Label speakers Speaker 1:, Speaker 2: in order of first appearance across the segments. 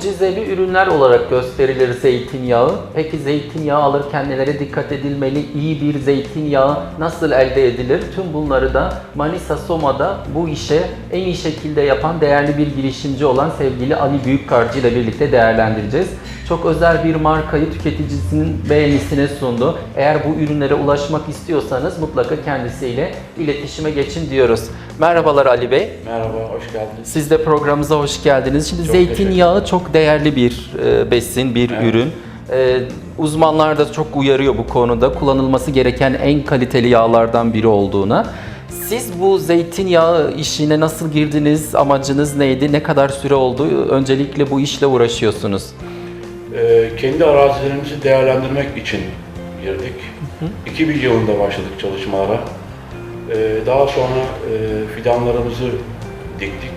Speaker 1: Mucizeli ürünler olarak gösterilir zeytinyağı. Peki zeytinyağı alırken nelere dikkat edilmeli? İyi bir zeytinyağı nasıl elde edilir? Tüm bunları da Manisa Soma'da bu işe en iyi şekilde yapan değerli bir girişimci olan sevgili Ali Büyükkarcı ile birlikte değerlendireceğiz. Çok özel bir markayı tüketicisinin beğenisine sundu. Eğer bu ürünlere ulaşmak istiyorsanız mutlaka kendisiyle iletişime geçin diyoruz. Merhabalar Ali Bey.
Speaker 2: Merhaba, hoş geldiniz.
Speaker 1: Siz de programımıza hoş geldiniz. Şimdi
Speaker 2: Çok
Speaker 1: zeytinyağı çok değerli bir e, besin, bir
Speaker 2: Evet.
Speaker 1: ürün. E, uzmanlar da çok uyarıyor bu konuda. Kullanılması gereken en kaliteli yağlardan biri olduğuna. Siz bu zeytinyağı işine nasıl girdiniz? Amacınız neydi? Ne kadar süre oldu? Öncelikle bu işle uğraşıyorsunuz.
Speaker 2: Ee, kendi arazilerimizi değerlendirmek için girdik. 2000 yılında başladık çalışmalara. Ee, daha sonra e, fidanlarımızı diktik.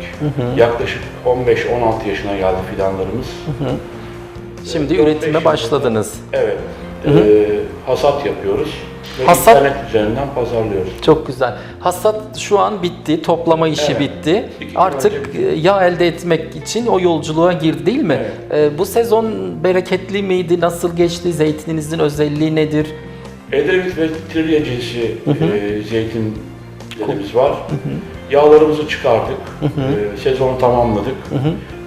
Speaker 2: Yaklaşık 15-16 yaşına geldi fidanlarımız.
Speaker 1: Şimdi
Speaker 2: Ee,
Speaker 1: üretime
Speaker 2: 15
Speaker 1: başladınız.
Speaker 2: Evet. Ee, hasat yapıyoruz ve
Speaker 1: Hasat-
Speaker 2: internet üzerinden pazarlıyoruz.
Speaker 1: Çok güzel. Hasat şu an bitti, toplama işi
Speaker 2: Evet.
Speaker 1: bitti.
Speaker 2: İki
Speaker 1: Artık
Speaker 2: bitti.
Speaker 1: e, yağ elde etmek için o yolculuğa girdi değil mi? E, Bu sezon bereketli miydi? Nasıl geçti? Zeytininizin özelliği nedir?
Speaker 2: Edremit ve Trilye cinsi e, zeytinlerimiz var. Yağlarımızı çıkardık. E, sezonu tamamladık.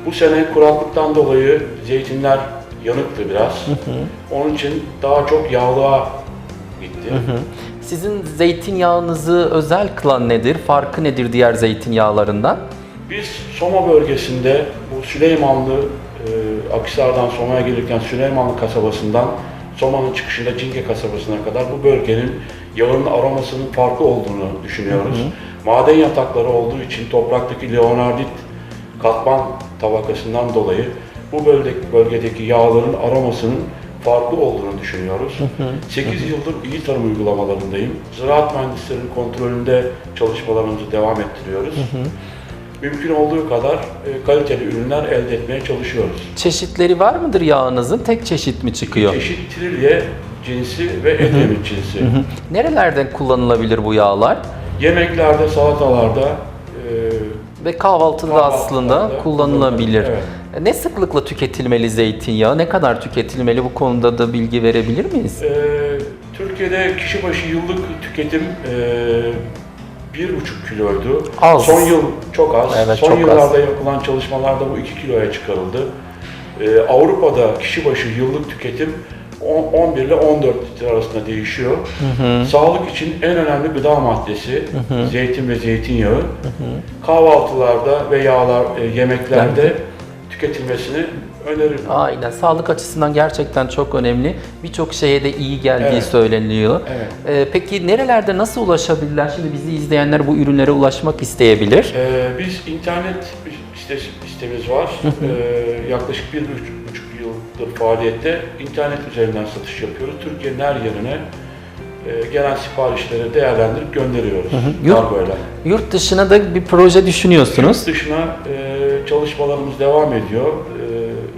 Speaker 2: Bu sene kuraklıktan dolayı zeytinler yanıktı biraz. Onun için daha çok yağlığa gitti.
Speaker 1: Sizin zeytinyağınızı özel kılan nedir? Farkı nedir diğer zeytinyağlarından?
Speaker 2: Biz Soma bölgesinde bu Süleymanlı, e, Akhisar'dan Soma'ya gelirken Süleymanlı kasabasından Soma'nın çıkışında Cinke kasabasına kadar bu bölgenin yağının aromasının farklı olduğunu düşünüyoruz. Maden yatakları olduğu için topraktaki leonardit katman tabakasından dolayı bu bölgedeki, bölgedeki yağların aromasının farklı olduğunu düşünüyoruz. 8 yıldır iyi tarım uygulamalarındayım. Ziraat mühendislerinin kontrolünde çalışmalarımızı devam ettiriyoruz mümkün olduğu kadar e, kaliteli ürünler elde etmeye çalışıyoruz.
Speaker 1: Çeşitleri var mıdır yağınızın? Tek çeşit mi çıkıyor?
Speaker 2: Çeşit trilye cinsi ve edremit cinsi.
Speaker 1: Hı. Nerelerden kullanılabilir bu yağlar?
Speaker 2: Yemeklerde, salatalarda e,
Speaker 1: Ve kahvaltıda aslında kullanılabilir.
Speaker 2: kullanılır,
Speaker 1: Ne sıklıkla tüketilmeli zeytinyağı? Ne kadar tüketilmeli? Bu konuda da bilgi verebilir miyiz?
Speaker 2: e, Türkiye'de kişi başı yıllık tüketim e, bir buçuk kiloydu.
Speaker 1: Az.
Speaker 2: Son yıl çok az.
Speaker 1: Evet,
Speaker 2: Son
Speaker 1: çok
Speaker 2: yıllarda
Speaker 1: az.
Speaker 2: yapılan çalışmalarda bu 2 kiloya çıkarıldı. E, Avrupa'da kişi başı yıllık tüketim on- 11 ile 14 litre arasında değişiyor. Sağlık için en önemli gıda maddesi zeytin ve zeytinyağı. Kahvaltılarda ve yağlar e, yemeklerde tüketilmesini öneririm.
Speaker 1: Aynen. Sağlık açısından gerçekten çok önemli. Birçok şeye de iyi geldiği
Speaker 2: Evet.
Speaker 1: söyleniyor.
Speaker 2: Evet.
Speaker 1: Ee, peki nerelerde nasıl ulaşabilirler? Şimdi bizi izleyenler bu ürünlere ulaşmak isteyebilir.
Speaker 2: Ee, biz internet site, sitemiz var. Ee, yaklaşık bir buçuk, buçuk yıldır faaliyette internet üzerinden satış yapıyoruz. Türkiye'nin her yerine e, gelen siparişleri değerlendirip gönderiyoruz.
Speaker 1: Yurt-
Speaker 2: Kargoyla.
Speaker 1: Yurt dışına da bir proje düşünüyorsunuz.
Speaker 2: Yurt dışına e, çalışmalarımız devam ediyor.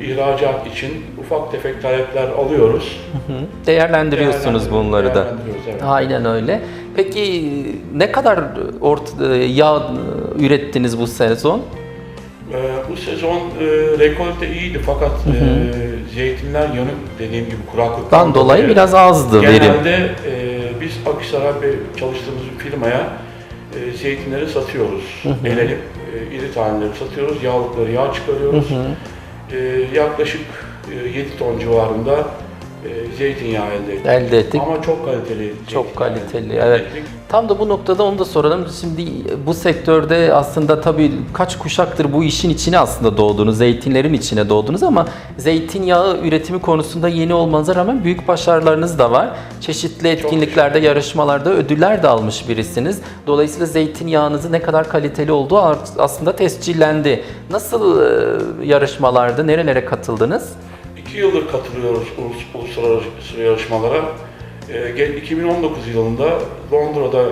Speaker 2: E, ihracat için ufak tefek talepler alıyoruz.
Speaker 1: Değerlendiriyorsunuz
Speaker 2: Değerlendir-
Speaker 1: bunları da.
Speaker 2: evet.
Speaker 1: Aynen öyle. Peki ne kadar ort yağ ürettiniz bu sezon?
Speaker 2: Ee, bu sezon e, rekolte iyiydi fakat e, zeytinler yanık dediğim gibi kuraklıktan
Speaker 1: dolayı biraz azdı verim.
Speaker 2: Genelde e, biz Akhisar'a çalıştığımız bir firmaya e, zeytinleri satıyoruz. Elenip e, iri taneleri satıyoruz, yağlıkları yağ çıkarıyoruz. E, yaklaşık e, 7 ton civarında e, zeytinyağı elde ettik.
Speaker 1: Elde ettik.
Speaker 2: Ama çok kaliteli.
Speaker 1: Çok kaliteli,
Speaker 2: elde
Speaker 1: evet.
Speaker 2: ettik.
Speaker 1: Tam da bu noktada onu da soralım. Şimdi bu sektörde aslında tabii kaç kuşaktır bu işin içine aslında doğdunuz, zeytinlerin içine doğdunuz ama zeytinyağı üretimi konusunda yeni olmanıza rağmen büyük başarılarınız da var. Çeşitli etkinliklerde, yarışmalarda ödüller de almış birisiniz. Dolayısıyla zeytinyağınızın ne kadar kaliteli olduğu aslında tescillendi. Nasıl e, yarışmalarda, nerelere katıldınız?
Speaker 2: İki yıldır katılıyoruz ulus- uluslararası yarışmalara. Ee, gel- 2019 yılında Londra'da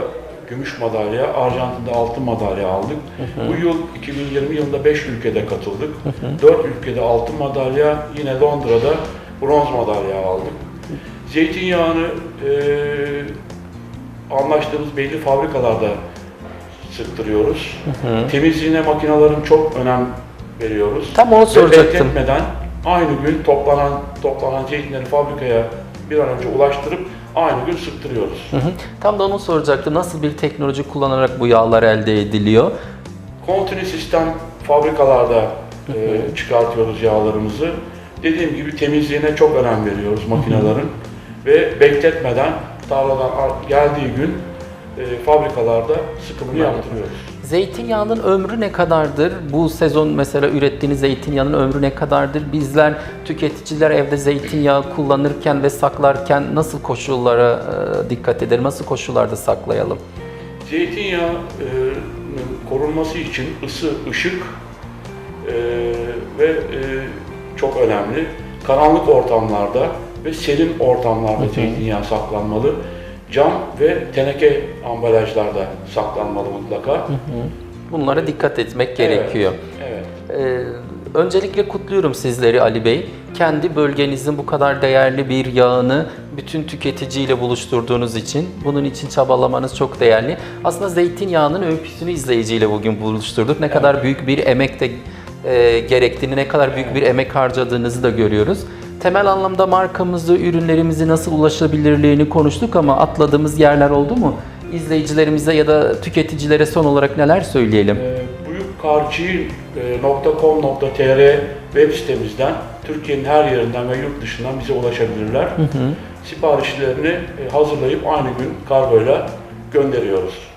Speaker 2: gümüş madalya, Arjantin'de altın madalya aldık. Bu yıl 2020 yılında 5 ülkede katıldık. 4 ülkede altın madalya, yine Londra'da bronz madalya aldık. Zeytinyağını e, anlaştığımız belli fabrikalarda sıktırıyoruz. Temizliğine makinelerin çok önem veriyoruz.
Speaker 1: Tam onu
Speaker 2: Ve
Speaker 1: soracaktım.
Speaker 2: bekletmeden aynı gün toplanan toplanan zeytinleri fabrikaya bir an önce ulaştırıp aynı gün sıktırıyoruz.
Speaker 1: Hı hı. Tam da onu soracaktım. Nasıl bir teknoloji kullanarak bu yağlar elde ediliyor?
Speaker 2: Kontinü sistem fabrikalarda e, çıkartıyoruz yağlarımızı. Dediğim gibi temizliğine çok önem veriyoruz makinelerin ve bekletmeden tarladan ar- geldiği gün e, fabrikalarda sıkımını yaptırıyoruz.
Speaker 1: Zeytinyağının ömrü ne kadardır? Bu sezon mesela ürettiğiniz zeytinyağının ömrü ne kadardır? Bizler tüketiciler evde zeytinyağı kullanırken ve saklarken nasıl koşullara e, dikkat eder? Nasıl koşullarda saklayalım?
Speaker 2: Zeytinyağının korunması için ısı, ışık e, ve e, çok önemli. Karanlık ortamlarda ve serin ortamlarda zeytinyağı saklanmalı. Cam ve teneke ambalajlarda saklanmalı mutlaka.
Speaker 1: Bunlara dikkat etmek
Speaker 2: Evet,
Speaker 1: gerekiyor.
Speaker 2: Evet.
Speaker 1: Ee, öncelikle kutluyorum sizleri Ali Bey. Kendi bölgenizin bu kadar değerli bir yağını bütün tüketiciyle buluşturduğunuz için, bunun için çabalamanız çok değerli. Aslında zeytinyağının öyküsünü izleyiciyle bugün buluşturduk. Ne kadar büyük bir emek de e, gerektiğini, ne kadar büyük bir emek harcadığınızı da görüyoruz. Temel anlamda markamızı, ürünlerimizi nasıl ulaşabilirliğini konuştuk ama atladığımız yerler oldu mu? İzleyicilerimize ya da tüketicilere son olarak neler söyleyelim?
Speaker 2: Ee, büyükkarçı.com.tr web sitemizden Türkiye'nin her yerinden ve yurt dışından bize ulaşabilirler. Siparişlerini e, hazırlayıp aynı gün kargoyla gönderiyoruz.